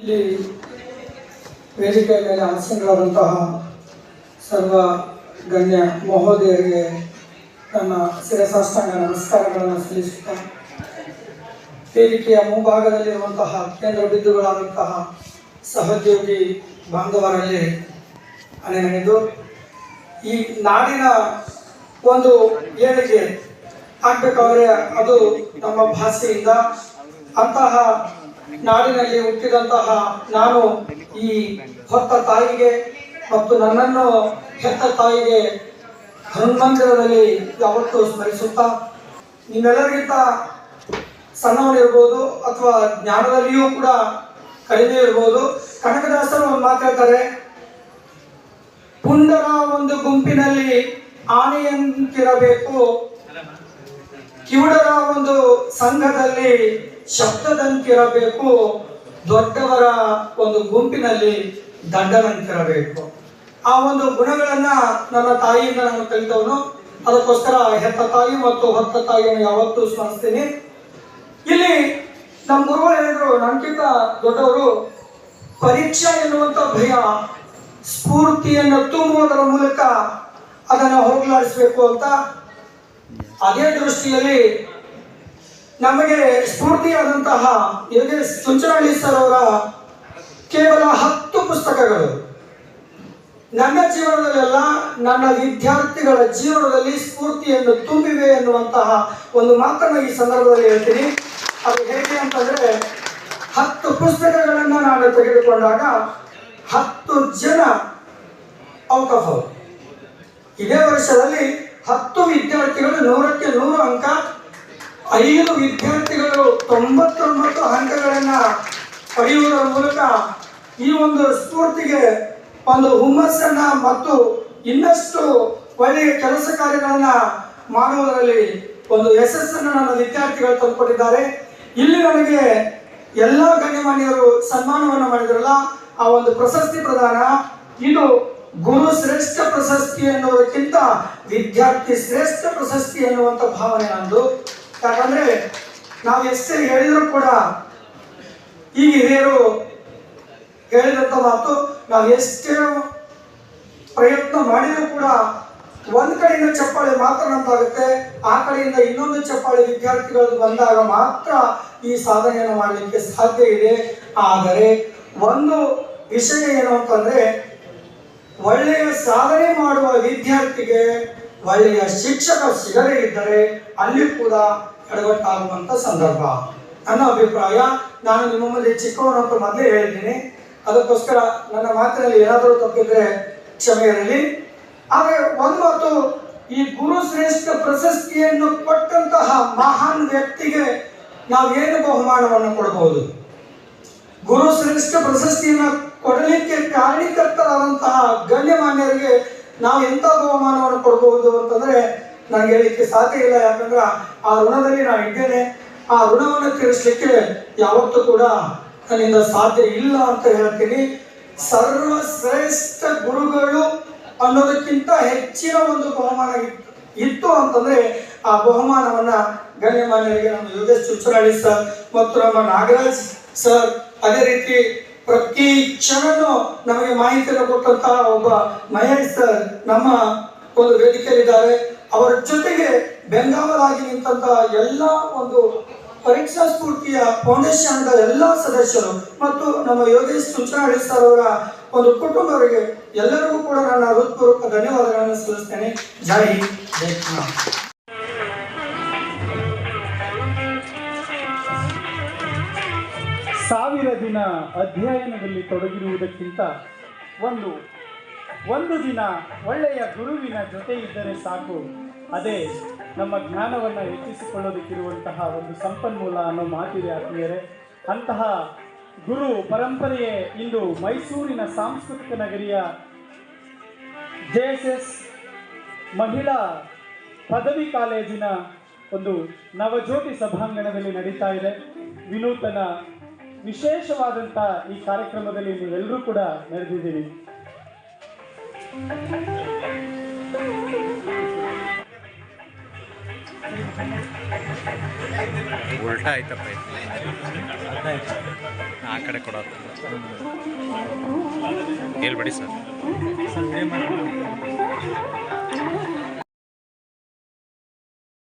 ಇಲ್ಲಿ ವೇದಿಕೆಯ ಮೇಲೆ ಆಸೀನರಾದಂತಹ ಸರ್ವ ಗಣ್ಯ ಮಹೋದಯರಿಗೆ ನನ್ನ ಶಿರಸಾಷ್ಟಾಂಗ ನಮಸ್ಕಾರಗಳನ್ನು ಸಲ್ಲಿಸುತ್ತಾ, ವೇದಿಕೆಯ ಮುಂಭಾಗದಲ್ಲಿರುವಂತಹ ಕೇಂದ್ರ ಬಿಂದುಗಳಾದಂತಹ ಸಹೋದ್ಯೋಗಿ ಬಾಂಧವರಲ್ಲಿ ಅನೆನೆದು ಈ ನಾಡಿನ ಒಂದು ಏಳಿಗೆ ಆಗ್ಬೇಕಾದ್ರೆ ಅದು ನಮ್ಮ ಭಾಷೆಯಿಂದ ಅಂತಹ ನಾಡಿನಲ್ಲಿ ಹುಟ್ಟಿದಂತಹ ನಾನು ಈ ಹೊತ್ತ ತಾಯಿಗೆ ಮತ್ತು ನನ್ನನ್ನು ಹೆತ್ತ ತಾಯಿಗೆ ಹನುಮಂದಿರದಲ್ಲಿ ಯಾವತ್ತೂ ಸ್ಮರಿಸುತ್ತಾ, ನಿಮ್ಮೆಲ್ಲರಿಗಿಂತ ಸಣ್ಣವರಿರ್ಬೋದು ಅಥವಾ ಜ್ಞಾನದಲ್ಲಿಯೂ ಕೂಡ ಕಡಿಮೆ ಇರ್ಬೋದು. ಕನಕದಾಸರು ಒಂದು ಮಾತು ಹೇಳ್ತಾರೆ, ಪುಂಡರ ಒಂದು ಗುಂಪಿನಲ್ಲಿ ಆನೆಯಂತಿರಬೇಕು. ಕಿವುಡರ ಒಂದು ಸಂಘದಲ್ಲಿ ಶಬ್ದದಂತಿರಬೇಕು, ದೊಡ್ಡವರ ಒಂದು ಗುಂಪಿನಲ್ಲಿ ದಂಡದಂತಿರಬೇಕು. ಆ ಒಂದು ಗುಣಗಳನ್ನ ನನ್ನ ತಾಯಿಯಿಂದ ನಾನು ಕಲಿತವನು. ಅದಕ್ಕೋಸ್ಕರ ಹೆತ್ತ ತಾಯಿ ಮತ್ತು ಹೊತ್ತ ತಾಯಿಯನ್ನು ಯಾವತ್ತೂ ಸ್ಮರಿಸ್ತೀನಿ. ಇಲ್ಲಿ ನಮ್ಮ ಗುರುಗಳು ಹೇಳಿದ್ರು ನನಗಿಂತ ದೊಡ್ಡವರು, ಪರೀಕ್ಷೆ ಎನ್ನುವಂತ ಭಯ, ಸ್ಫೂರ್ತಿಯನ್ನು ತುಂಬುವುದರ ಮೂಲಕ ಅದನ್ನು ಹೋಗಲಾಡಿಸಬೇಕು ಅಂತ. ಅದೇ ದೃಷ್ಟಿಯಲ್ಲಿ ನಮಗೆ ಸ್ಫೂರ್ತಿಯಾದಂತಹ ಯೋಗೇಶ್ ಚುಂಚನಹಳ್ಳಿ ಸರ್ ಅವರ ಕೇವಲ ಹತ್ತು ಪುಸ್ತಕಗಳು. ನನ್ನ ಜೀವನದಲ್ಲೆಲ್ಲ ನನ್ನ ವಿದ್ಯಾರ್ಥಿಗಳ ಜೀವನದಲ್ಲಿ ಸ್ಫೂರ್ತಿಯನ್ನು ತುಂಬಿವೆ ಎನ್ನುವಂತಹ ಒಂದು ಮಾತನ್ನು ಈ ಸಂದರ್ಭದಲ್ಲಿ ಹೇಳ್ತೀನಿ. ಅದು ಹೇಗೆ ಅಂತಂದ್ರೆ, ಹತ್ತು ಪುಸ್ತಕಗಳನ್ನು ನಾನು ತೆಗೆದುಕೊಂಡಾಗ ಹತ್ತು ಜನ ಔಟ್ ಆಫ್ ಇದೇ ವರ್ಷದಲ್ಲಿ ಹತ್ತು ವಿದ್ಯಾರ್ಥಿಗಳು ನೂರಕ್ಕೆ ನೂರು ಅಂಕ ಐದು ವಿದ್ಯಾರ್ಥಿಗಳು ತೊಂಬತ್ತೊಂಬತ್ತು ಅಂಕಗಳನ್ನ ಪಡೆಯುವುದರ ಮೂಲಕ ಈ ಒಂದು ಸ್ಫೂರ್ತಿಗೆ ಒಂದು ಹುಮ್ಮಸ್ಸನ್ನ ಮತ್ತು ಇನ್ನಷ್ಟು ಒಳ್ಳೆಯ ಕೆಲಸ ಕಾರ್ಯಗಳನ್ನ ಮಾಡುವುದರಲ್ಲಿ ಒಂದು ಯಶಸ್ಸನ್ನು ನನ್ನ ವಿದ್ಯಾರ್ಥಿಗಳು ತಂದುಕೊಟ್ಟಿದ್ದಾರೆ. ಇಲ್ಲಿ ನನಗೆ ಎಲ್ಲ ಗಣ್ಯಮಾನ್ಯರು ಸನ್ಮಾನವನ್ನು ಮಾಡಿದ್ರಲ್ಲ, ಆ ಒಂದು ಪ್ರಶಸ್ತಿ ಪ್ರದಾನ. ಇದು ಗುರು ಶ್ರೇಷ್ಠ ಪ್ರಶಸ್ತಿ ಎನ್ನುವುದಕ್ಕಿಂತ ವಿದ್ಯಾರ್ಥಿ ಶ್ರೇಷ್ಠ ಪ್ರಶಸ್ತಿ ಎನ್ನುವಂಥ ಭಾವನೆ ನಂದು. ಯಾಕಂದ್ರೆ ನಾವು ಎಷ್ಟೇ ಹೇಳಿದ್ರು ಕೂಡ ಈ ಹಿರಿಯರು ಹೇಳಿದಂತ ಮಾತು ನಾವು ಎಷ್ಟೇ ಪ್ರಯತ್ನ ಮಾಡಿದ್ರು ಕೂಡ ಒಂದ್ ಕಡೆಯಿಂದ ಚಪ್ಪಾಳೆ ಮಾತ್ರ ನಮ್ದಾಗುತ್ತೆ ಆ ಕಡೆಯಿಂದ ಇನ್ನೊಂದು ಚಪ್ಪಾಳೆ ವಿದ್ಯಾರ್ಥಿಗಳು ಬಂದಾಗ ಮಾತ್ರ ಈ ಸಾಧನೆಯನ್ನು ಮಾಡಲಿಕ್ಕೆ ಸಾಧ್ಯ ಇದೆ. ಆದರೆ ಒಂದು ವಿಷಯ ಏನು ಅಂತಂದ್ರೆ ಒಳ್ಳೆಯ ಸಾಧನೆ ಮಾಡುವ ವಿದ್ಯಾರ್ಥಿಗೆ ಒಳ್ಳೆಯ ಶಿಕ್ಷಕ ಸಿಗದೇ ಇದ್ದರೆ ಅಲ್ಲಿ ಕೂಡ ಎಡವಟ್ಟಾಗುವಂತ ಸಂದರ್ಭ. ನನ್ನ ಅಭಿಪ್ರಾಯ, ನಾನು ನಿಮ್ಮ ಮುಂದೆ ಚಿಕ್ಕವನು ಅಂತ ಮೊದಲೇ ಹೇಳಿದ್ದೀನಿ. ಅದಕ್ಕೋಸ್ಕರ ನನ್ನ ಮಾತಿನಲ್ಲಿ ಏನಾದರೂ ತಪ್ಪಿದ್ರೆ ಕ್ಷಮೆ ಇರಲಿ. ಆದರೆ ಒಂದು ಮಾತು, ಈ ಗುರು ಶ್ರೇಷ್ಠ ಪ್ರಶಸ್ತಿಯನ್ನು ಕೊಟ್ಟಂತಹ ಮಹಾನ್ ವ್ಯಕ್ತಿಗೆ ನಾವು ಏನು ಬಹುಮಾನವನ್ನು ಕೊಡಬಹುದು? ಗುರು ಶ್ರೇಷ್ಠ ಪ್ರಶಸ್ತಿಯನ್ನು ಕೊಡಲಿಕ್ಕೆ ಕಾರಣೀಕರ್ತರಾದಂತಹ ಗಣ್ಯಮಾನ್ಯರಿಗೆ ನಾವು ಎಂತ ಬಹುಮಾನವನ್ನು ಕೊಡಬಹುದು ಅಂತಂದ್ರೆ ನನಗೆ ಹೇಳಲಿಕ್ಕೆ ಸಾಧ್ಯ ಇಲ್ಲ. ಯಾಕಂದ್ರೆ ಆ ಋಣದಲ್ಲಿ ನಾನು ಇದ್ದೇನೆ. ಆ ಋಣವನ್ನು ತೀರಿಸಲಿಕ್ಕೆ ಯಾವತ್ತೂ ಕೂಡ ನನ್ನಿಂದ ಸಾಧ್ಯ ಇಲ್ಲ ಅಂತ ಹೇಳ್ತೀನಿ ಸರ್ವಶ್ರೇಷ್ಠ ಗುರುಗಳು ಅನ್ನೋದಕ್ಕಿಂತ ಹೆಚ್ಚಿನ ಒಂದು ಬಹುಮಾನ ಇತ್ತು ಇತ್ತು ಅಂತಂದ್ರೆ ಆ ಬಹುಮಾನವನ್ನ ಗಣ್ಯಮಾನ್ಯರಿಗೆ ನಮ್ಮ ಯೋಗೇಶ್ ಚುಚ್ಚುರಾಳಿ ಸರ್ ಮತ್ತು ನಮ್ಮ ನಾಗರಾಜ್ ಸರ್ ಅದೇ ರೀತಿ ಪ್ರತಿ ಕ್ಷಣನೂ ನಮಗೆ ಮಾಹಿತಿಯನ್ನು ಕೊಟ್ಟಂತಹ ಒಬ್ಬ ಮಹೇಶ್ ಸರ್ ನಮ್ಮ ಒಂದು ವೇದಿಕೆಯಲ್ಲಿದ್ದಾರೆ. ಅವರ ಜೊತೆಗೆ ಬೆಂಗಾವಲಾಗಿ ನಿಂತಹ ಎಲ್ಲ ಒಂದು ಪರೀಕ್ಷಾ ಸ್ಫೂರ್ತಿಯ ಫೌಂಡೇಶನ್ ಎಲ್ಲ ಸದಸ್ಯರು ಮತ್ತು ನಮ್ಮ ಯೋಗೇಶ್ ಚುಂಚನಹಳ್ಳಿ ಸರ್ ಅವರ ಒಂದು ಕುಟುಂಬವರಿಗೆ ಎಲ್ಲರಿಗೂ ಕೂಡ ನನ್ನ ಹೃತ್ಪೂರ್ವಕ ಧನ್ಯವಾದಗಳನ್ನು ಸಲ್ಲಿಸ್ತೇನೆ. ಜೈ ಜೈ ಸಾವಿರ ದಿನ ಅಧ್ಯಯನದಲ್ಲಿ ತೊಡಗಿರುವುದಕ್ಕಿಂತ ಒಂದು ಒಂದು ದಿನ ಒಳ್ಳೆಯ ಗುರುವಿನ ಜೊತೆ ಇದ್ದರೆ ಸಾಕು. ಅದೇ, ನಮ್ಮ ಜ್ಞಾನವನ್ನು ಹೆಚ್ಚಿಸಿಕೊಳ್ಳೋದಕ್ಕಿರುವಂತಹ ಒಂದು ಸಂಪನ್ಮೂಲ ಅನ್ನೋ ಮಾತಿದೆ ಆತ್ಮೀಯರೇ. ಅಂತಹ ಗುರು ಪರಂಪರೆಯೇ ಇಂದು ಮೈಸೂರಿನ ಸಾಂಸ್ಕೃತಿಕ ನಗರಿಯ ಜೆ ಎಸ್ ಎಸ್ ಮಹಿಳಾ ಪದವಿ ಕಾಲೇಜಿನ ಒಂದು ನವಜ್ಯೋತಿ ಸಭಾಂಗಣದಲ್ಲಿ ನಡೀತಾ ಇದೆ. ವಿನೂತನ ವಿಶೇಷವಾದಂಥ ಈ ಕಾರ್ಯಕ್ರಮದಲ್ಲಿ ನೀವೆಲ್ಲರೂ ಕೂಡ ನಡೆದಿದ್ದೀರಿ ಉಲ್ಟಾ ಆಯ್ತಪ್ಪ ಆ ಕಡೆ ಕೊಡೋದು ಹೇಳ್ಬೇಡಿ ಸರ್.